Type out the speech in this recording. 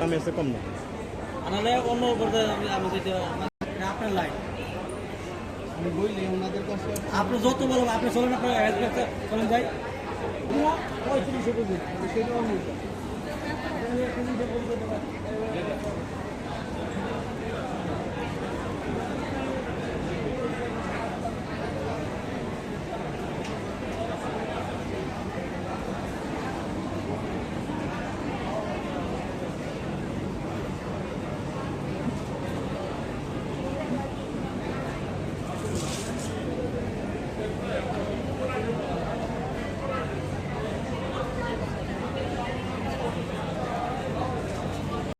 দামে আছে কম না। আনালে অন্য আমি যেটা এটা আপনার লাইন আমি বললি ওনাদের কাছে। আপনি যত বলবেন আপনি চলেন আপনার চলেন যাই পঁয়ত্রিশশো সেটাও